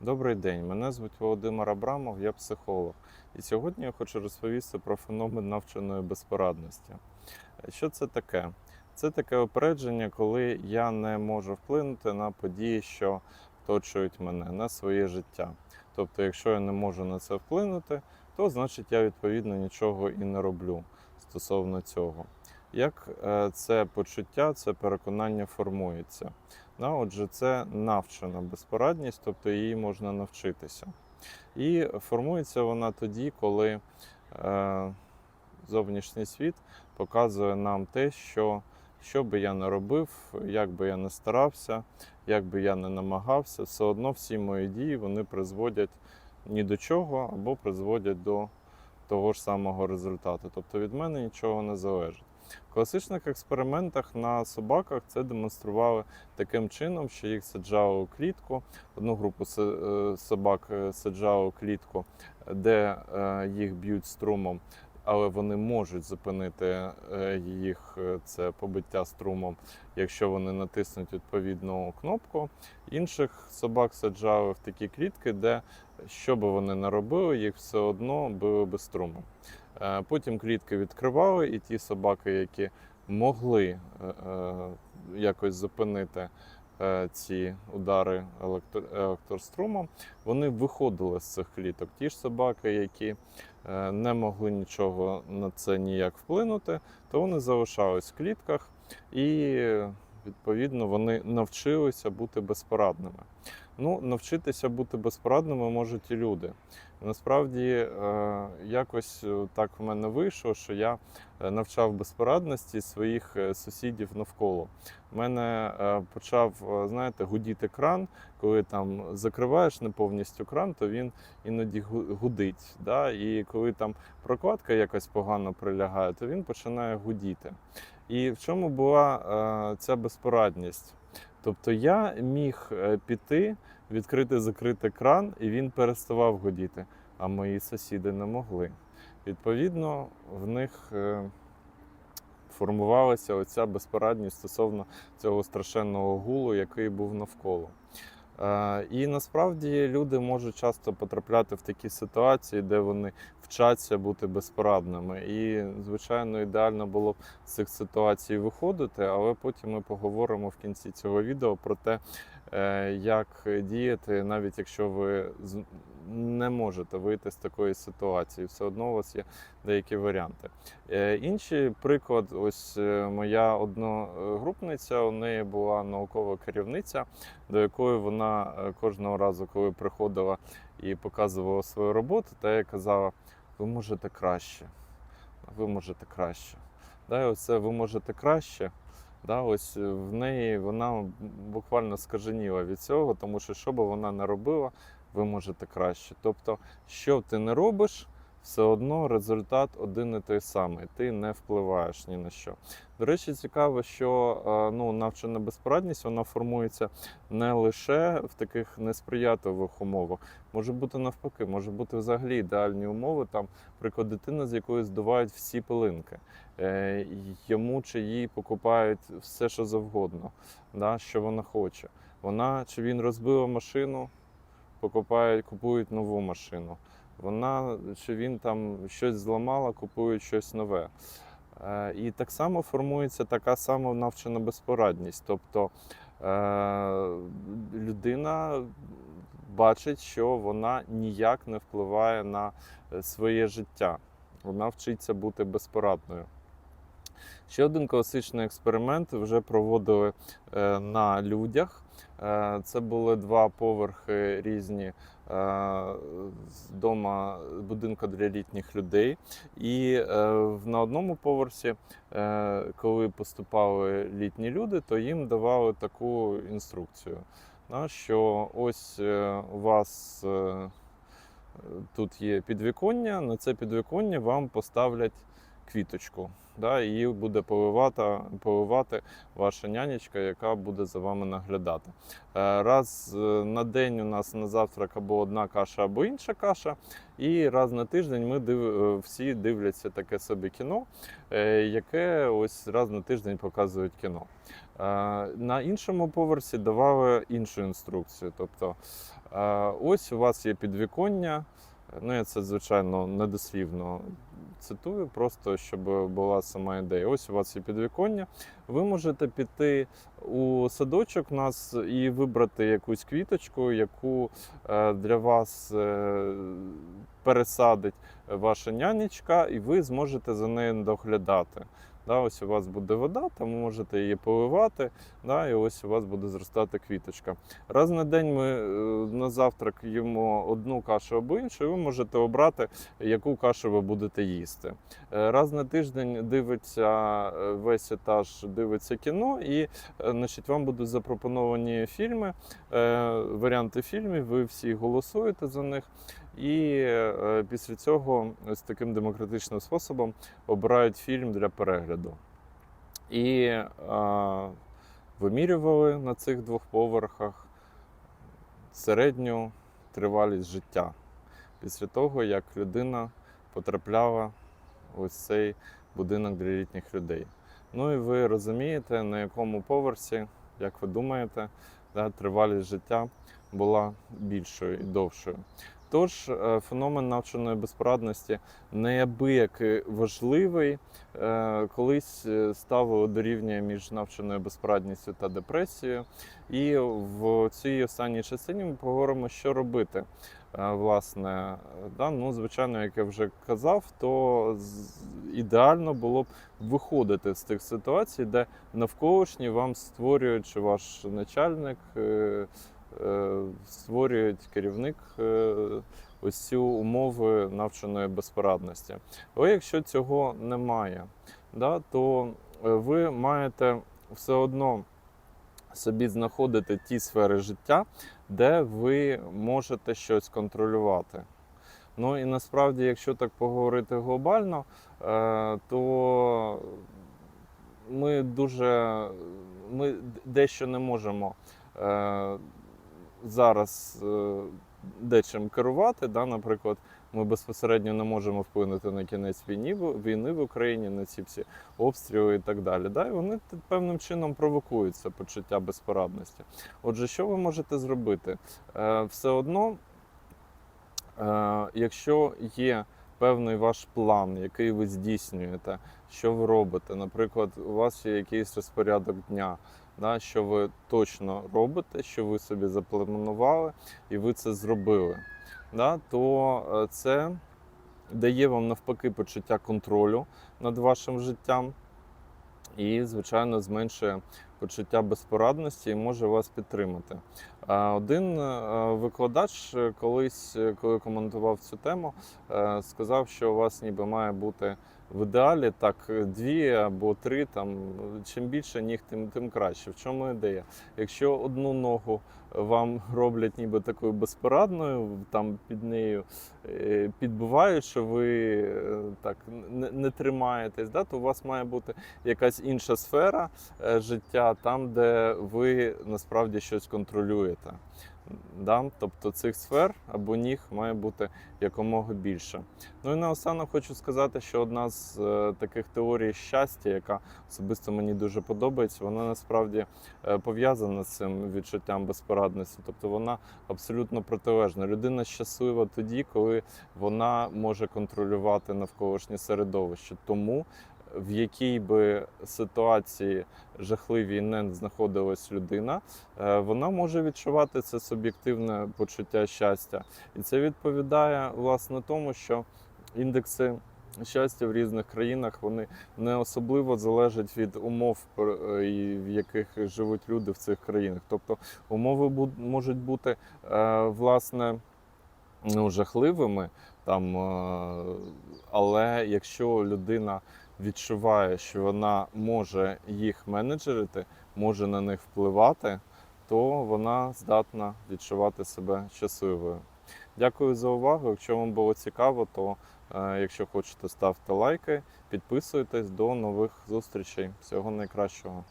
Добрий день, мене звуть Володимир Абрамов, я психолог. І сьогодні я хочу розповісти про феномен навченої безпорадності. Що це таке? Це таке опередження, коли я не можу вплинути на події, що оточують мене, на своє життя. Тобто, якщо я не можу на це вплинути, то значить я відповідно нічого і не роблю стосовно цього. Як е, це почуття, це переконання формується? Отже, це навчена безпорадність, тобто її можна навчитися. І формується вона тоді, коли е, зовнішній світ показує нам те, що що би я не робив, як би я не старався, як би я не намагався, все одно всі мої дії вони призводять ні до чого або призводять до того ж самого результату. Тобто від мене нічого не залежить. В класичних експериментах на собаках це демонстрували таким чином, що їх саджали у клітку. Одну групу е, собак е, саджали у клітку, де е, їх б'ють струмом, але вони можуть зупинити їх це побиття струмом, якщо вони натиснуть відповідну кнопку. Інших собак саджали в такі клітки, де що би вони не робили, їх все одно били без струму. Е, Потім клітки відкривали, і ті собаки, які могли е, е, якось зупинити ці удари електро- електрострумом, вони виходили з цих кліток. Ті ж собаки, які не могли нічого на це ніяк вплинути, то вони залишались в клітках і відповідно вони навчилися бути безпорадними. Ну, навчитися бути безпорадними можуть і люди. Насправді, е, якось е, так в мене вийшло, що я е, навчав безпорадності своїх сусідів навколо. У мене почав, знаєте, гудіти кран. Коли там закриваєш не повністю кран, то він іноді гудить. Да? І коли там прокладка якось погано прилягає, то він починає гудіти. І в чому була ця безпорадність? Тобто я міг е, піти, відкрити закрити кран, і він переставав годіти. а мої сусіди не могли. Відповідно, в них е, формувалася оця безпорадність стосовно цього страшенного гулу, який був навколо. Е, І насправді люди можуть часто потрапляти в такі ситуації, де вони вчаться бути безпорадними. І, звичайно, ідеально було б з цих ситуацій виходити, але потім ми поговоримо в кінці цього відео про те, як діяти, навіть якщо ви не можете вийти з такої ситуації, все одно у вас є деякі варіанти. Е, Інший приклад, ось е, моя одногрупниця, у неї була наукова керівниця, до якої вона е, кожного разу, коли приходила і показувала свою роботу, та я казала: ви можете краще, ви можете краще. Да, оце ви можете краще. Да, ось е, в неї вона буквально скаженіла від цього, тому що що би вона не робила, ви можете краще. Тобто, що ти не робиш, все одно результат один і той самий. Ти не впливаєш ні на що. До речі, цікаво, що е, ну, навчена безпорадність вона формується не лише в таких несприятливих умовах. Може бути навпаки, може бути взагалі ідеальні умови. Там, приклад дитина, з якої здувають всі пилинки. Е, йому чи їй покупають все, що завгодно, да, що вона хоче. Вона чи він розбила машину, покупають, купують нову машину. Вона чи він там щось зламала, купують щось нове. Е, І так само формується така сама навчена безпорадність. Тобто е, людина бачить, що вона ніяк не впливає на е, своє життя. Вона вчиться бути безпорадною. Ще один класичний експеримент вже проводили на людях. Е, Це були два поверхи різні е, з дома будинку для літніх людей. І е, на одному поверсі, коли поступали літні люди, то їм давали таку інструкцію, що ось у вас тут є підвіконня, на це підвіконня вам поставлять квіточку. Да, її буде поливати, поливати ваша нянечка, яка буде за вами наглядати. Е, Раз е, на день у нас на завтрак або одна каша, або інша каша. І раз на тиждень ми див... е, всі дивляться таке собі кіно, яке ось раз на тиждень показують кіно. На іншому поверсі давали іншу інструкцію. Тобто, ось у вас є підвіконня. Ну, я це, звичайно, недослівно цитую, просто щоб була сама ідея. Ось у вас є підвіконня. Ви можете піти у садочок нас і вибрати якусь квіточку, яку е, для вас е, пересадить ваша нянечка, і ви зможете за нею доглядати. Да, ось у вас буде вода, там можете її поливати, да, і ось у вас буде зростати квіточка. Раз на день ми е, на завтрак їмо одну кашу або іншу, і ви можете обрати, яку кашу ви будете їсти. Е, Раз на тиждень дивиться е, весь етаж, дивиться кіно, і значить, вам будуть запропоновані фільми, варіанти фільмів, ви всі голосуєте за них. І е, після цього з таким демократичним способом обирають фільм для перегляду. І е, вимірювали на цих двох поверхах середню тривалість життя після того, як людина потрапляла ось цей будинок для літніх людей. Ну і ви розумієте, на якому поверсі, як ви думаєте, да, тривалість життя була більшою і довшою. Тож е, феномен навченої безпорадності неабияк важливий. Е, Колись е, ставили до рівня між навченою безпорадністю та депресією. І в цій останній частині ми поговоримо, що робити. Власне, да, ну, звичайно, як я вже казав, то ідеально було б виходити з тих ситуацій, де навколишні вам створюють, чи ваш начальник створюють керівник е, ось цю умови навченої безпорадності. Але якщо цього немає, да, то е, ви маєте все одно собі знаходити ті сфери життя, де ви можете щось контролювати. Ну і насправді, якщо так поговорити глобально, е, то ми дуже ми дещо не можемо е, зараз е, дечим керувати. Да? Наприклад, ми безпосередньо не можемо вплинути на кінець війни, війни в Україні, на ці всі обстріли і так далі. Да? І вони певним чином провокуються почуття безпорадності. Отже, що ви можете зробити? Е, все одно, е, якщо є певний ваш план, який ви здійснюєте, що ви робите, наприклад, у вас є якийсь розпорядок дня. Да, що ви точно робите, що ви собі запланували, і ви це зробили, да, то е, це дає вам навпаки почуття контролю над вашим життям і, звичайно, зменшує почуття безпорадності і може вас підтримати. Один е, викладач е, колись, е, коли коментував цю тему, е, сказав, що у вас ніби має бути в ідеалі так дві або три. Там чим більше ніг, тим тим краще. В чому ідея? Якщо одну ногу вам роблять ніби такою безпорадною, там під нею е, підбивають, що ви е, так не, не тримаєтесь, да, то у вас має бути якась інша сфера е, життя, там, де ви насправді щось контролюєте. Да? Тобто цих сфер або ніг має бути якомога більше. Ну і наостанок хочу сказати, що одна з е, таких теорій щастя, яка особисто мені дуже подобається, вона насправді е, пов'язана з цим відчуттям безпорадності. Тобто вона абсолютно протилежна. Людина щаслива тоді, коли вона може контролювати навколишнє середовище. Тому в якій би ситуації жахливій не знаходилась людина, е, вона може відчувати це суб'єктивне почуття щастя. І це відповідає власне тому, що індекси щастя в різних країнах вони не особливо залежать від умов, е, в яких живуть люди в цих країнах. Тобто умови можуть бути е, власне ну, жахливими, там, але якщо людина відчуває, що вона може їх менеджерити, може на них впливати, то вона здатна відчувати себе щасливою. Дякую за увагу. Якщо вам було цікаво, то е, якщо хочете, ставте лайки, підписуйтесь до нових зустрічей. Всього найкращого.